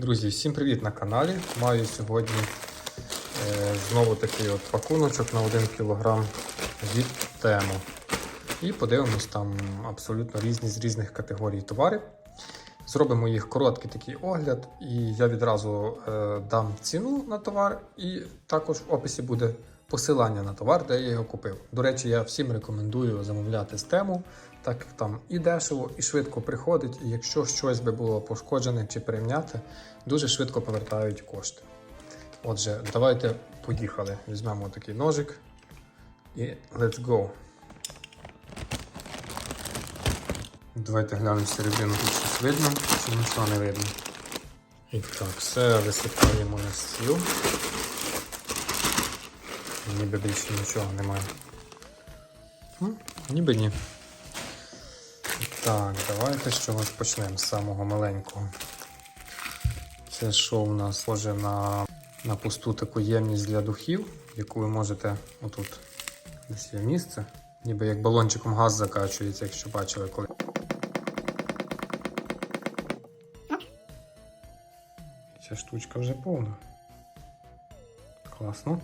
Друзі, всім привіт на каналі. Маю сьогодні е, знову такий от пакуночок на 1 кг від тему. І подивимось там абсолютно різні з різних категорій товарів. Зробимо їх короткий такий огляд, і я відразу е, дам ціну на товар, і також в описі буде посилання на товар, де я його купив. До речі, я всім рекомендую замовляти з тему, так як там і дешево, і швидко приходить. І якщо щось би було пошкоджене чи перейняте, дуже швидко повертають кошти. Отже, давайте поїхали. Візьмемо такий ножик і let's go. Давайте глянемо середину, тут щось видно, чи нічого не видно. І так, все висипаємо на стіл. Ніби більше нічого немає. М, Ніби ні. Так, давайте з чогось почнемо з самого маленького. Це що у нас схоже на, на пусту таку ємність для духів, яку ви можете отут десь є місце. Ніби як балончиком газ закачується, якщо бачили коли. Ця штучка вже повна. Класно.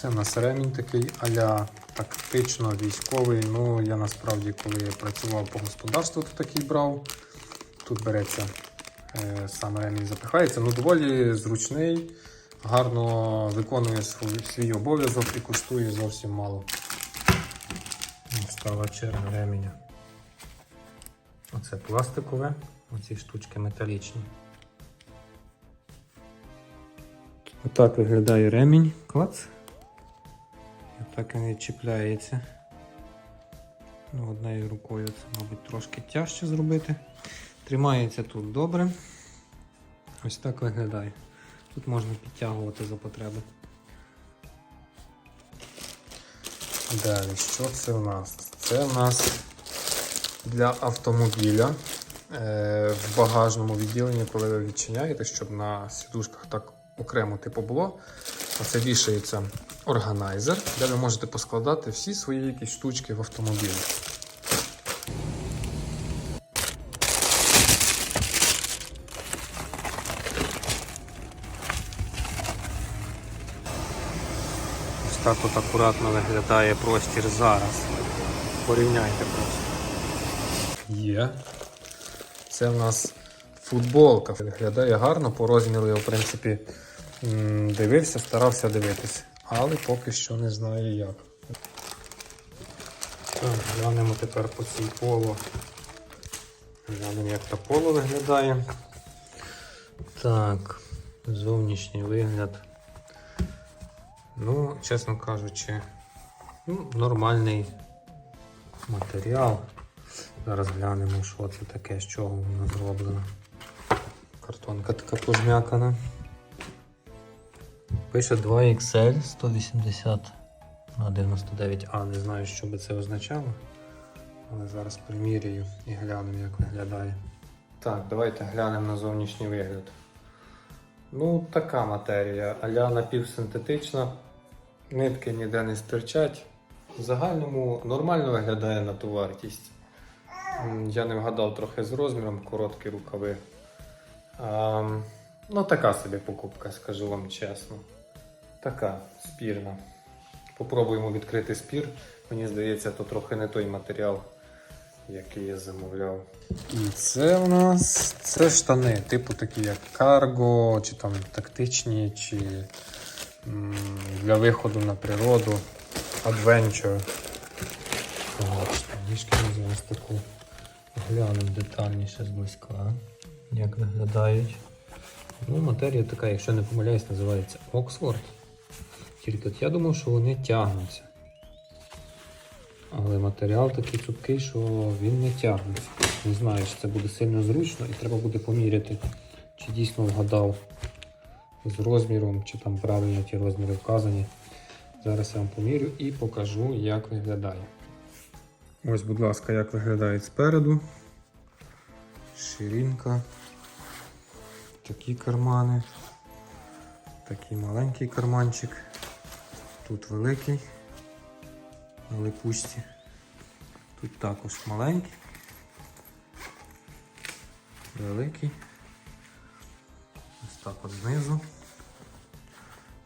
Це в нас ремінь такий аля тактично військовий. Ну, я насправді, коли я працював по господарству, то такий брав. Тут береться е, сам ремінь запихається. Ну, доволі зручний, гарно виконує свій, свій обов'язок і коштує зовсім мало. Стала черга ременя. Оце пластикове, оці штучки металічні. Отак виглядає ремінь. Клац. І отак він чіпляється. Ну, однією рукою це, мабуть, трошки тяжче зробити. Тримається тут добре. Ось так виглядає. Тут можна підтягувати за потреби. Далі, що це у нас? Це у нас для автомобіля е, в багажному відділенні, коли ви відчиняєте, щоб на сідушках так окремо типу було. Оце вішається органайзер, де ви можете поскладати всі свої якісь штучки в автомобілі. Ось так от акуратно виглядає простір зараз. Порівняйте просто. Є. Це в нас футболка. Виглядає гарно, по розміру я, в принципі, дивився, старався дивитися. Але поки що не знаю як. Глянемо тепер по цій поло. Глянемо, як та поло виглядає. Так, зовнішній вигляд. Ну, чесно кажучи, ну, нормальний матеріал. Зараз глянемо, що це таке, з чого воно зроблено. Картонка така позм'якана. Пише 2XL 180 на 99А. Не знаю, що би це означало. Але зараз примірюю і глянемо, як виглядає. Так, давайте глянемо на зовнішній вигляд. Ну, така матерія, аля напівсинтетична, нитки ніде не стирчать. В загальному нормально виглядає на ту вартість. Я не вгадав трохи з розміром, короткі рукави. А, ну, така собі покупка, скажу вам чесно. Така спірна. Попробуємо відкрити спір. Мені здається, то трохи не той матеріал, який я замовляв. І це у нас це штани, типу такі як карго, чи там тактичні, чи м, для виходу на природу, adventure. Так, штанішки зараз таку глянемо детальніше зблизька, як виглядають. Ну, матерія така, якщо не помиляюсь, називається Oxford. Тільки от я думав, що вони тягнуться. Але матеріал такий цупкий, що він не тягнеться. Не знаю, чи це буде сильно зручно і треба буде поміряти, чи дійсно вгадав з розміром, чи там правильно ті розміри вказані. Зараз я вам помірю і покажу, як виглядає. Ось, будь ласка, як виглядає спереду. Ширинка. Такі кармани. Такий маленький карманчик. Тут великий на липучці. Тут також маленький. великий. Ось так от знизу.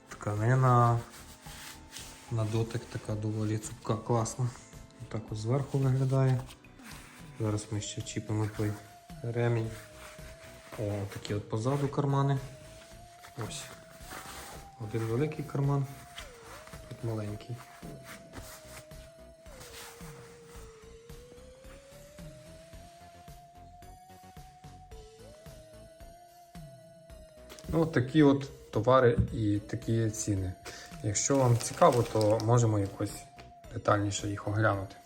Тканина на дотик така доволі цупка, класна. Так от зверху виглядає. Зараз ми ще чіпимо той ремінь. О, такі от позаду кармани. Ось. Один великий карман, маленький. Ну, такі от товари і такі ціни. Якщо вам цікаво, то можемо якось детальніше їх оглянути.